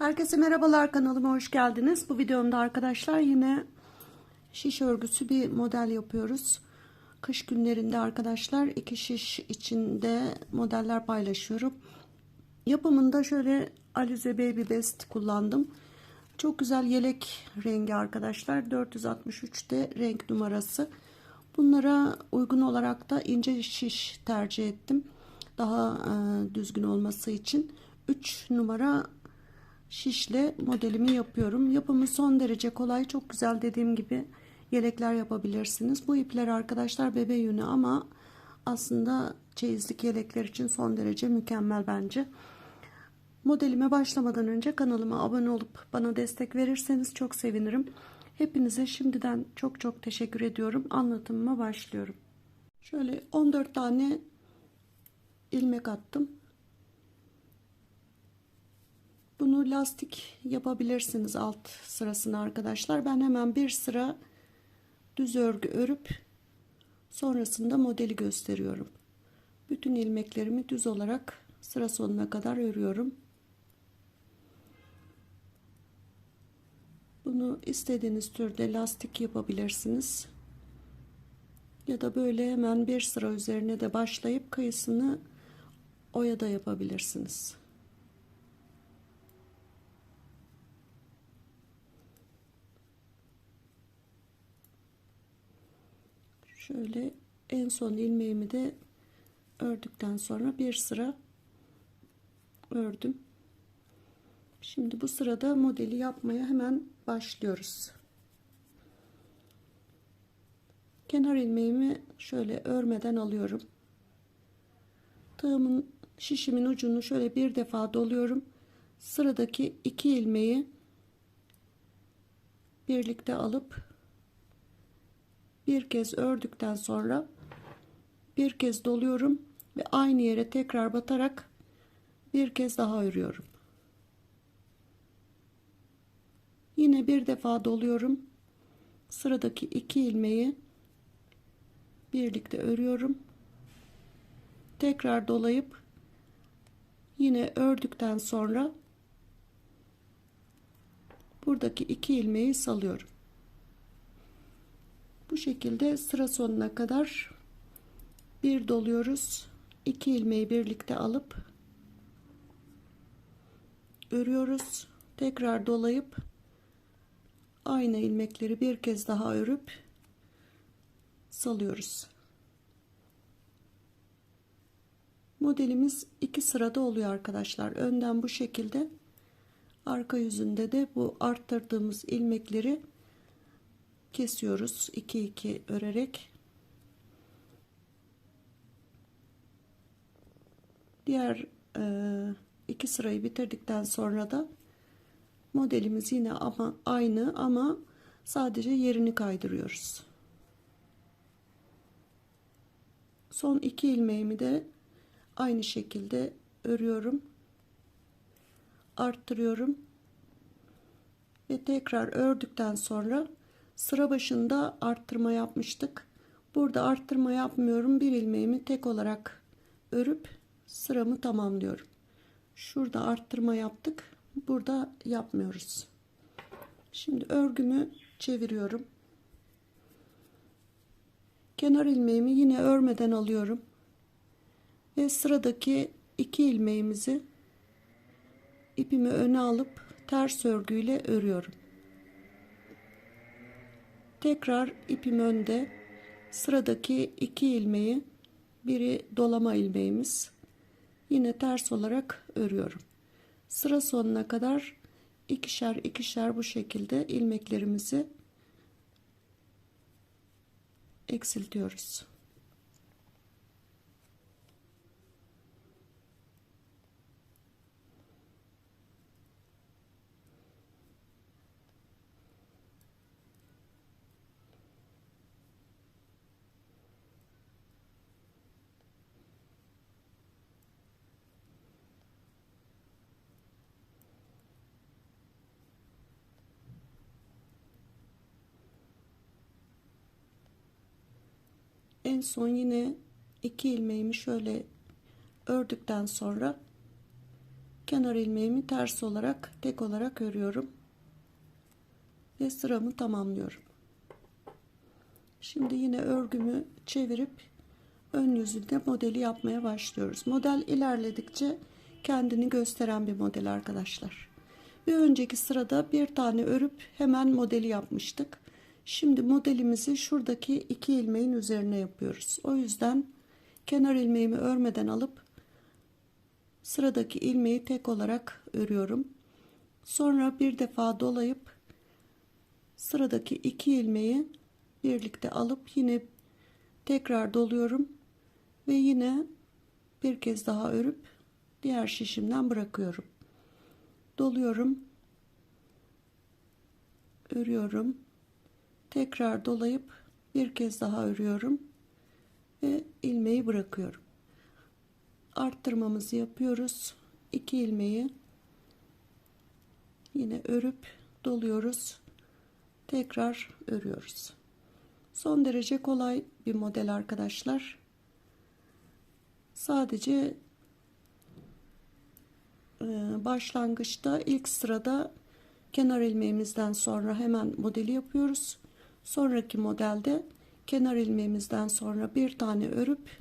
Herkese merhabalar kanalıma hoş geldiniz. Bu videomda arkadaşlar yine şiş örgüsü bir model yapıyoruz. Kış günlerinde arkadaşlar iki şiş içinde modeller paylaşıyorum. Yapımında şöyle Alize Baby Best kullandım. Çok güzel yelek rengi arkadaşlar. 463'te renk numarası. Bunlara uygun olarak da ince şiş tercih ettim. Daha e, düzgün olması için 3 numara şişle modelimi yapıyorum. Yapımı son derece kolay. Çok güzel dediğim gibi yelekler yapabilirsiniz. Bu ipler arkadaşlar bebe yünü ama aslında çeyizlik yelekler için son derece mükemmel bence. Modelime başlamadan önce kanalıma abone olup bana destek verirseniz çok sevinirim. Hepinize şimdiden çok çok teşekkür ediyorum. Anlatımıma başlıyorum. Şöyle 14 tane ilmek attım. Bunu lastik yapabilirsiniz alt sırasını arkadaşlar. Ben hemen bir sıra düz örgü örüp sonrasında modeli gösteriyorum. Bütün ilmeklerimi düz olarak sıra sonuna kadar örüyorum. Bunu istediğiniz türde lastik yapabilirsiniz. Ya da böyle hemen bir sıra üzerine de başlayıp kıyısını oya da yapabilirsiniz. Şöyle en son ilmeğimi de ördükten sonra bir sıra ördüm. Şimdi bu sırada modeli yapmaya hemen başlıyoruz. Kenar ilmeğimi şöyle örmeden alıyorum. Tığımın şişimin ucunu şöyle bir defa doluyorum. Sıradaki iki ilmeği birlikte alıp bir kez ördükten sonra bir kez doluyorum ve aynı yere tekrar batarak bir kez daha örüyorum. Yine bir defa doluyorum. Sıradaki iki ilmeği birlikte örüyorum. Tekrar dolayıp yine ördükten sonra buradaki iki ilmeği salıyorum. Bu şekilde sıra sonuna kadar bir doluyoruz. iki ilmeği birlikte alıp örüyoruz. Tekrar dolayıp aynı ilmekleri bir kez daha örüp salıyoruz. Modelimiz iki sırada oluyor arkadaşlar. Önden bu şekilde arka yüzünde de bu arttırdığımız ilmekleri kesiyoruz. 2 2 örerek. Diğer e, iki sırayı bitirdikten sonra da modelimiz yine ama aynı ama sadece yerini kaydırıyoruz. Son iki ilmeğimi de aynı şekilde örüyorum. Arttırıyorum. Ve tekrar ördükten sonra sıra başında arttırma yapmıştık. Burada arttırma yapmıyorum. Bir ilmeğimi tek olarak örüp sıramı tamamlıyorum. Şurada arttırma yaptık. Burada yapmıyoruz. Şimdi örgümü çeviriyorum. Kenar ilmeğimi yine örmeden alıyorum. Ve sıradaki iki ilmeğimizi ipimi öne alıp ters örgüyle örüyorum. Tekrar ipim önde. Sıradaki iki ilmeği biri dolama ilmeğimiz. Yine ters olarak örüyorum. Sıra sonuna kadar ikişer ikişer bu şekilde ilmeklerimizi eksiltiyoruz. En son yine iki ilmeğimi şöyle ördükten sonra kenar ilmeğimi ters olarak tek olarak örüyorum. Ve sıramı tamamlıyorum. Şimdi yine örgümü çevirip ön yüzünde modeli yapmaya başlıyoruz. Model ilerledikçe kendini gösteren bir model arkadaşlar. Bir önceki sırada bir tane örüp hemen modeli yapmıştık şimdi modelimizi şuradaki iki ilmeğin üzerine yapıyoruz o yüzden kenar ilmeğimi örmeden alıp sıradaki ilmeği tek olarak örüyorum. Sonra bir defa dolayıp sıradaki iki ilmeği birlikte alıp yine tekrar doluyorum ve yine bir kez daha örüp diğer şişimden bırakıyorum. Doluyorum. Örüyorum. Tekrar dolayıp bir kez daha örüyorum ve ilmeği bırakıyorum arttırmamızı yapıyoruz. 2 ilmeği yine örüp doluyoruz. Tekrar örüyoruz. Son derece kolay bir model arkadaşlar. Sadece e, başlangıçta ilk sırada kenar ilmeğimizden sonra hemen modeli yapıyoruz. Sonraki modelde kenar ilmeğimizden sonra bir tane örüp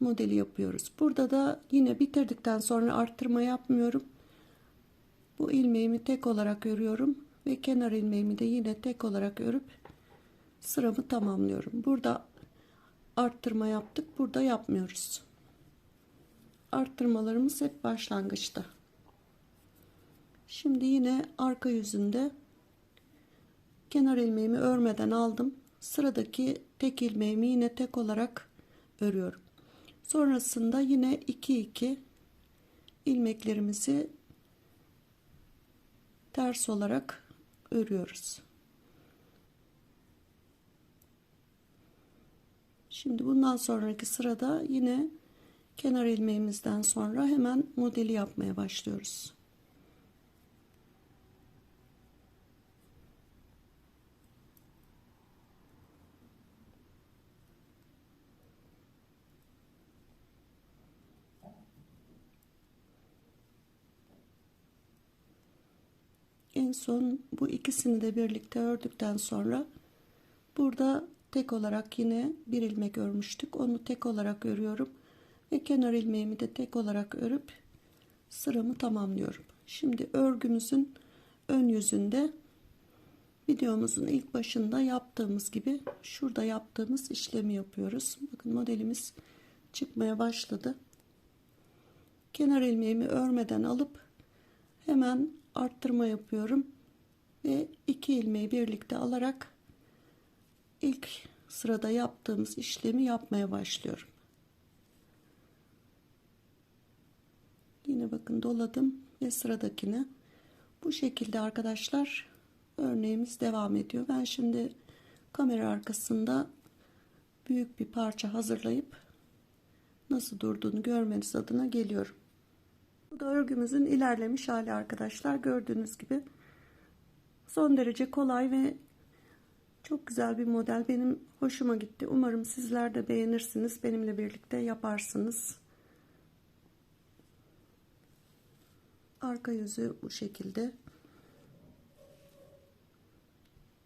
modeli yapıyoruz. Burada da yine bitirdikten sonra arttırma yapmıyorum. Bu ilmeğimi tek olarak örüyorum ve kenar ilmeğimi de yine tek olarak örüp sıramı tamamlıyorum. Burada arttırma yaptık. Burada yapmıyoruz. Arttırmalarımız hep başlangıçta. Şimdi yine arka yüzünde kenar ilmeğimi örmeden aldım. Sıradaki tek ilmeğimi yine tek olarak örüyorum. Sonrasında yine 2 2 ilmeklerimizi ters olarak örüyoruz. Şimdi bundan sonraki sırada yine kenar ilmeğimizden sonra hemen modeli yapmaya başlıyoruz. En son bu ikisini de birlikte ördükten sonra burada tek olarak yine bir ilmek örmüştük. Onu tek olarak örüyorum ve kenar ilmeğimi de tek olarak örüp sıramı tamamlıyorum. Şimdi örgümüzün ön yüzünde videomuzun ilk başında yaptığımız gibi şurada yaptığımız işlemi yapıyoruz. Bakın modelimiz çıkmaya başladı. Kenar ilmeğimi örmeden alıp hemen arttırma yapıyorum ve iki ilmeği birlikte alarak ilk sırada yaptığımız işlemi yapmaya başlıyorum. Yine bakın doladım ve sıradakini bu şekilde arkadaşlar örneğimiz devam ediyor. Ben şimdi kamera arkasında büyük bir parça hazırlayıp nasıl durduğunu görmeniz adına geliyorum. Bu da örgümüzün ilerlemiş hali arkadaşlar. Gördüğünüz gibi son derece kolay ve çok güzel bir model. Benim hoşuma gitti. Umarım sizler de beğenirsiniz. Benimle birlikte yaparsınız. Arka yüzü bu şekilde.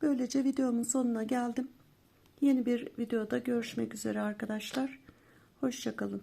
Böylece videomun sonuna geldim. Yeni bir videoda görüşmek üzere arkadaşlar. Hoşçakalın.